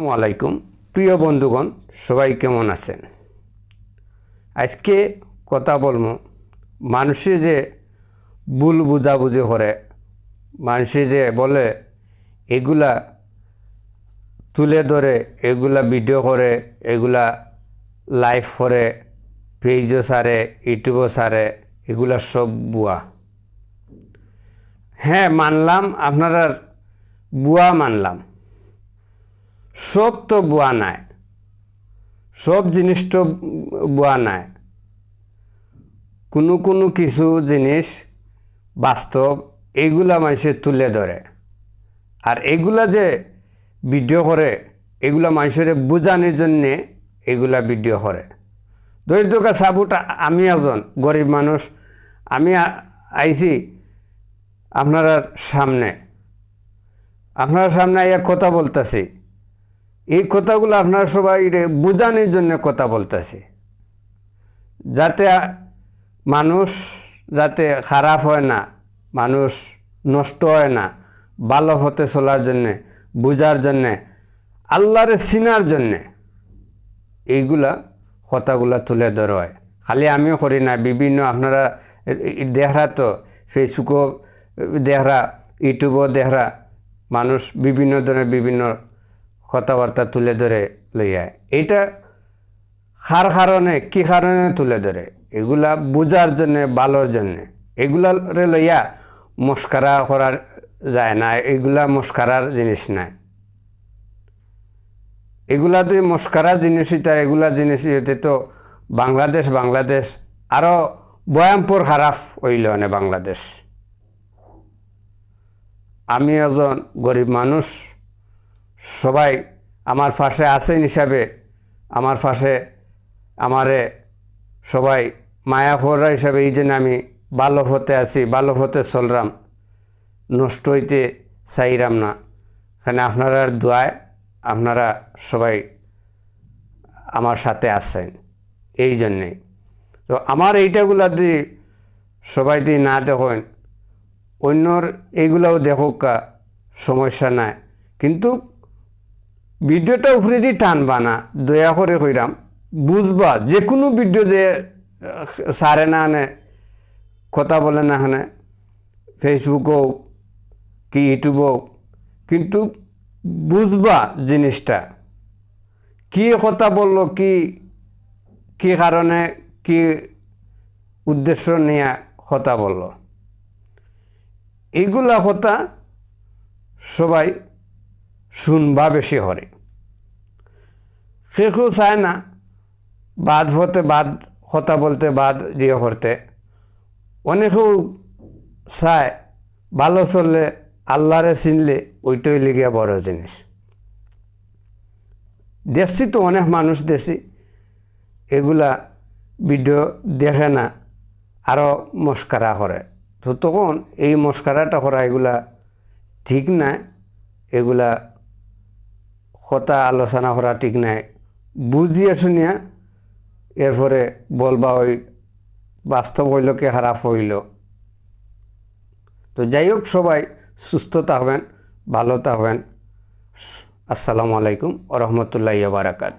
আসসালামু আলাইকুম। প্রিয় বন্ধুগণ, সবাই কেমন আছেন? আজকে কথা বলব মানুষে যে ভুল বুঝাবুঝি করে, মানুষে যে বলে, এগুলা তুলে ধরে, এগুলা ভিডিও করে, এগুলা লাইভ করে, পেজও সারে, ইউটিউবও সারে, এগুলা সব বুয়া হ্যাঁ মানলাম, আপনারা বুয়া মানলাম। সব তো বুয়া নাই। সব জিনিস তো বুয়া নাই। কোনো কোনো কিছু জিনিস বাস্তব এগুলা মানুষের তুলে ধরে। আর এগুলা যে ভিডিও করে, এগুলা মানুষের বোঝানোর জন্যে এগুলা ভিডিও করে। দরিদ্রকা সাবুটা আমি একজন গরিব মানুষ, আমি আইছি আপনার সামনে। আপনার সামনে এক কথা বলতেছি। এই কথাগুলো আপনারা সবাই বোঝানোর জন্য কথা বলতেছি। যাতে মানুষ যাতে খারাপ হয় না, মানুষ নষ্ট হয় না, ভালো হতে চলার জন্যে, বোঝার জন্যে, আল্লাহরে চিনার জন্যে এইগুলা কথাগুলা তুলে ধরা হয়। খালি আমিও করি না, বিভিন্ন আপনারা দেহরা তো ফেসবুকও দেহরা ইউটিউবও দেহরা, মানুষ বিভিন্ন ধরনের বিভিন্ন কথাবার্তা তুলে ধরে লইয়া এটা কার কারণে কী কারণে তুলে ধরে? এগুলা বোঝার জন্যে ভালোর জন্যে। এগুলারে লইয়া মস্কারা করার যায় না, এগুলা মস্কারার জিনিস নাই। এগুলা তুই মস্কারা জিনিসই তার এগুলা জিনিস হইতে তো বাংলাদেশ বাংলাদেশ আরও ভয়ঙ্কর খারাপ হইল বাংলাদেশ। আমি একজন গরিব মানুষ সবাই আমার পাশে আছেন হিসাবে, আমার পাশে আমারে সবাই মায়া খোরা হিসাবে এই জন্য আমি ভালো হতে আছি ভালো হতে চলরাম। নষ্ট হইতে চাইরাম না। এখানে আপনারা দোয়ায় আপনারা সবাই আমার সাথে আছেন এই জন্যেই তো আমার এইটাগুলা দিয়ে সবাই দিয়ে না দেখেন, অন্যর এইগুলাও দেখুক সমস্যা নাই। কিন্তু ভিডিওটা উপরে দিয়ে টানবা না, দয়া করে কইরাম। বুঝবা যে কোনো ভিডিও যে সারে না আনে, কথা বলে না হানে ফেসবুক হোক কি ইউটিউব হোক, কিন্তু বুঝবা জিনিসটা। কি কথা বলল, কি কি কারণে, কি উদ্দেশ্য নিয়ে কথা বলল। এইগুলা কথা সবাই শুনবা বেশি হরে। সে কেউ চায় না বাদ হতে বাদ হতা বলতে বাদ দিয়ে করতে অনেকেও চায়, ভালো চললে আল্লাহরে চিনলে ওইটাই লিগে বড় জিনিস। দেখছি তো অনেক মানুষ দেখছি, এগুলা ভিডিও দেখে না আরও মস্কারা করে। তো তখন এই মস্কারাটা করা এগুলা ঠিক না, এগুলা কথা আলোচনা করা ঠিক নাই। বুঝিয়ে শুনিয়া এরপরে বলবা ওই বাস্তব হইল কি খারাপ হইল। তো যাই হোক, সবাই সুস্থতা হবেন, ভালো থাকবেন। আসসালামু আলাইকুম ওরহমতুল্লাহ রহমতুল্লাহ বারাকাত